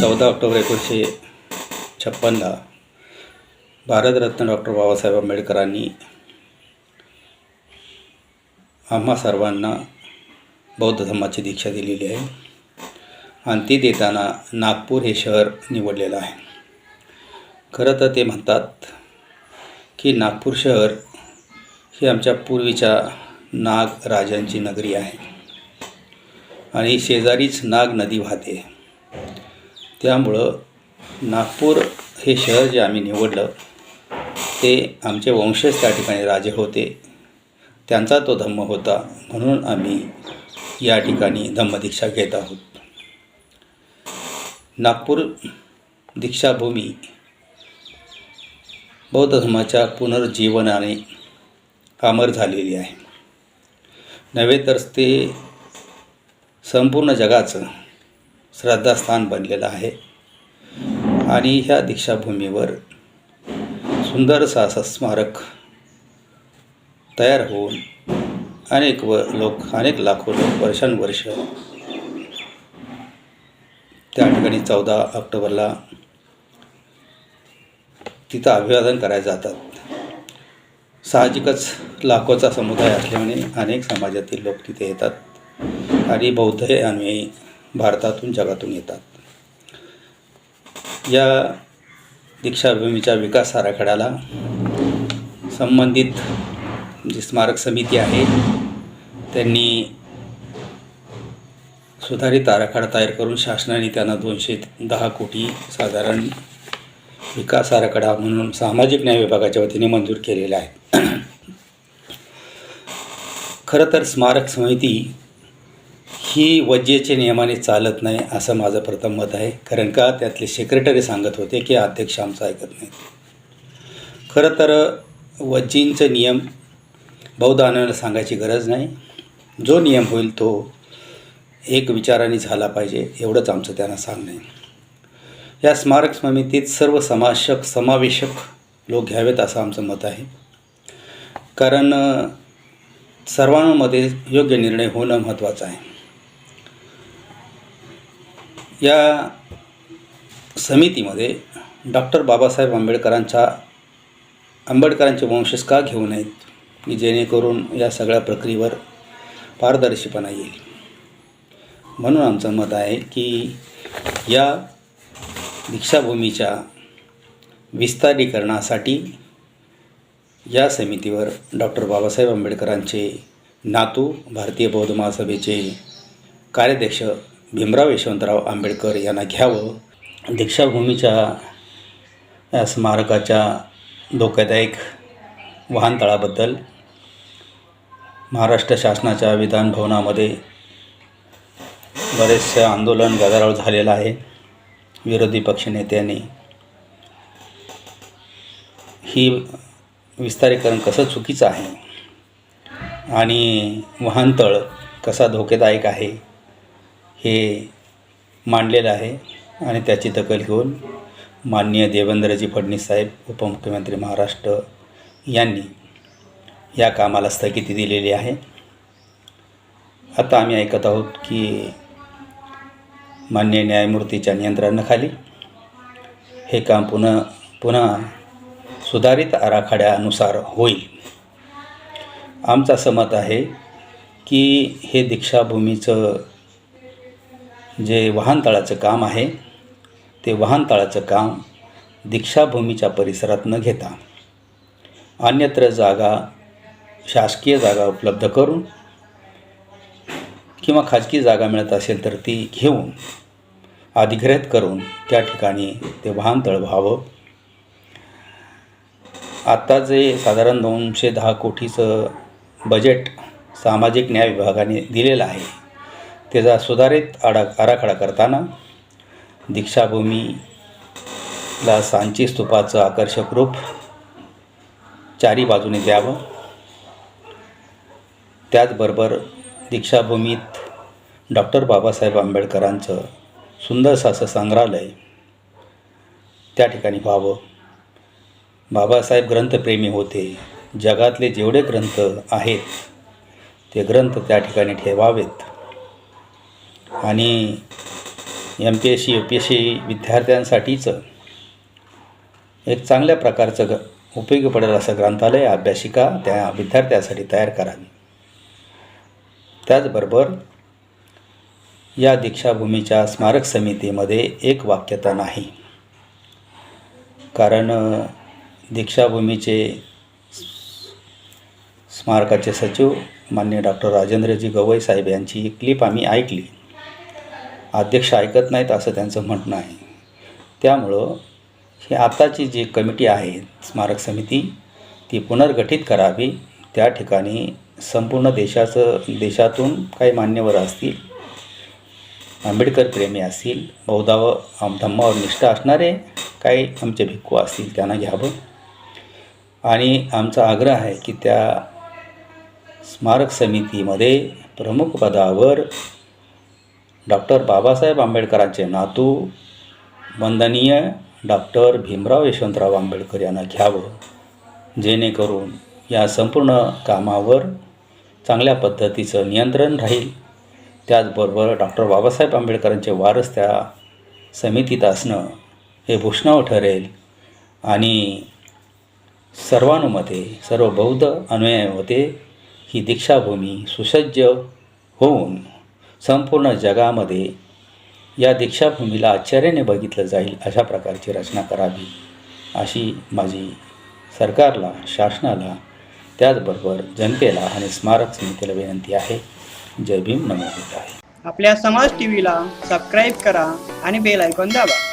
चौदा ऑक्टोबर एकोणीसशे छप्पनला भारतरत्न डॉक्टर बाबासाहेब आंबेडकरांनी आम्हा सर्वांना बौद्ध धर्माची दीक्षा दिलेली आहे. आणि ती देताना नागपूर हे शहर निवडलेलं आहे. खरं तर ते म्हणतात की नागपूर शहर ही आमच्या पूर्वीच्या नाग राजांची नगरी आहे. आणि शेजारीच नाग नदी वाहते. त्यामुळं नागपूर हे शहर जे आम्ही निवडलं ते आमचे वंशज त्या ठिकाणी राजे होते. त्यांचा तो धम्म होता म्हणून आम्ही या ठिकाणी धम्मदीक्षा घेत आहोत. नागपूर दीक्षाभूमी बौद्ध धर्माच्या पुनर्जीवनाने अमर झालेली आहे. नव्हे तर ते संपूर्ण जगाचं श्रद्धास्थान बनलेलं आहे. आणि ह्या दीक्षाभूमीवर सुंदरसा असं स्मारक तयार होऊन अनेक व लोक अनेक लाखो लोक वर्षानुवर्ष त्या ठिकाणी चौदा ऑक्टोबरला तिथं अभिवादन करायला जातात. साहजिकच लाखोचा समुदाय असल्यामुळे अनेक समाजातील लोक तिथे येतात. आणि बौद्ध अनुयायी भारतातून जगातून येतात. या दीक्षाभूमीच्या विकास आराखड्याला संबंधित जी स्मारक समिती आहे त्यांनी सुधारित आराखडा तयार करून शासनाने त्यांना दोनशे दहा कोटी साधारण विकास आराखडा म्हणून सामाजिक न्याय विभागाच्या वतीने मंजूर केलेला आहे. खरं तर स्मारक समिती ही वजेचे नियमाने चालत नाही असं माझं प्रथम मत आहे. कारण का? त्यातले सेक्रेटरी सांगत होते की अध्यक्ष आमचं ऐकत नाहीत. खरं तर वज्जींचं नियम बहुधानाला सांगायची गरज नाही. जो नियम होईल तो एक विचाराने झाला पाहिजे. एवढंच आमचं त्यांना सांगणं आहे. या स्मारक समितीत सर्व समाशक समावेशक लोक घ्यावेत असं आमचं मत आहे. कारण सर्वांमध्ये योग्य निर्णय होणं महत्त्वाचं आहे. या समितीमध्ये डॉक्टर बाबासाहेब आंबेडकरांच्या आंबेडकरांचे वंशज का घेऊ नयेत की जेणेकरून या सगळ्या प्रक्रियेवर पारदर्शीपणा येईल? म्हणून आमचं मत आहे की या दीक्षाभूमीच्या विस्तारीकरणासाठी या समितीवर डॉक्टर बाबासाहेब आंबेडकरांचे नातू भारतीय बौद्ध महासभेचे कार्याध्यक्ष भीमराव यशवंतराव आंबेडकर यांना घ्यावं. दीक्षाभूमीच्या या स्मारकाच्या धोकादायक वाहनतळाबद्दल महाराष्ट्र शासनाच्या विधान भवनामध्ये बरेचसे आंदोलन गदारोळ झालेलं आहे. विरोधी पक्षनेत्यांनी ही विस्तारीकरण कसं चुकीचं आहे? आणि वाहनतळ कसा धोकेदायक आहे? हे मांडलेलं आहे आणि त्याची दखल घेऊन माननीय देवेंद्रजी फडणवीस साहेब उपमुख्यमंत्री महाराष्ट्र यांनी या कामाला स्थगिती दिलेली आहे. आता आम्ही ऐकत आहोत की मान्य न्यायमूर्तीच्या नियंत्रणाखाली हे काम पुन्हा पुन्हा सुधारित आराखड्यानुसार होईल. आमचं असं मत आहे की हे दीक्षाभूमीचं जे वाहनतळाचं काम आहे ते वाहनतळाचं काम दीक्षाभूमीच्या परिसरात न घेता अन्यत्र जागा शासकीय जागा उपलब्ध करून किंवा खाजगी जागा मिळत असेल तर ती घेऊन अधिग्रहित करून त्या ठिकाणी ते वाहनतळ व्हावं. आत्ता जे साधारण दोनशे दहा कोटीचं बजेट सामाजिक न्याय विभागाने दिलेलं आहे त्याचा सुधारित आडा आराखडा करताना दीक्षाभूमीला सांची स्तूपाचं आकर्षक रूप चारी बाजूने द्यावं. त्याचबरोबर दीक्षाभूमीत डॉक्टर बाबासाहेब आंबेडकरांचं सुंदरसं असं संग्रहालय त्या ठिकाणी व्हावं. बाबासाहेब ग्रंथप्रेमी होते. जगातले जेवढे ग्रंथ आहेत ते ग्रंथ त्या ठिकाणी ठेवावेत. आणि M P S C U P S C विद्यार्थ्यांसाठीचं एक चांगल्या प्रकारचं ग उपयोगी पडेल असं ग्रंथालय अभ्यासिका त्या विद्यार्थ्यासाठी तयार करावी. त्याचबरोबर या दीक्षाभूमीच्या स्मारक समितीमध्ये एक वाक्यता नाही. कारण दीक्षाभूमीचे स्मारकाचे सचिव मान्य डॉक्टर राजेंद्रजी गवई साहेब यांची एक क्लिप आम्ही ऐकली. अध्यक्ष ऐकत नाहीत असं त्यांचं म्हणणं आहे. त्यामुळं ही आताची जी कमिटी आहे स्मारक समिती ती पुनर्गठित करावी. त्या ठिकाणी संपूर्ण देशाचं देशातून काही मान्यवर असतील आंबेडकर प्रेमी असतील बौद्धावर धम्मावर निष्ठा असणारे काही आमचे भिक्खू असतील त्यांना घ्यावं. आणि आमचा आग्रह आहे की त्या स्मारक समितीमध्ये प्रमुख पदावर डॉक्टर बाबासाहेब आंबेडकरांचे नातू वंदनीय डॉक्टर भीमराव यशवंतराव आंबेडकर यांना घ्यावं जेणेकरून या संपूर्ण कामावर चांगल्या पद्धतीचं नियंत्रण राहील. त्याचबरोबर डॉक्टर बाबासाहेब आंबेडकरांचे वारस त्या समितीत असणं हे भूषणावं ठरेल आणि सर्वानुमते सर्व बौद्ध अनुयायामध्ये ही दीक्षाभूमी सुसज्ज होऊन संपूर्ण जगामध्ये या दीक्षाभूमीला आश्चर्याने बघितलं जाईल अशा प्रकारची रचना करावी अशी माझी सरकारला शासनाला त्याचबरोबर जनतेला आणि स्मारक समितीला विनंती आहे. जय भीम. नमो आहे आपल्या समाज टीव्हीला सबस्क्राईब करा आणि बेल ऐकून दाबा.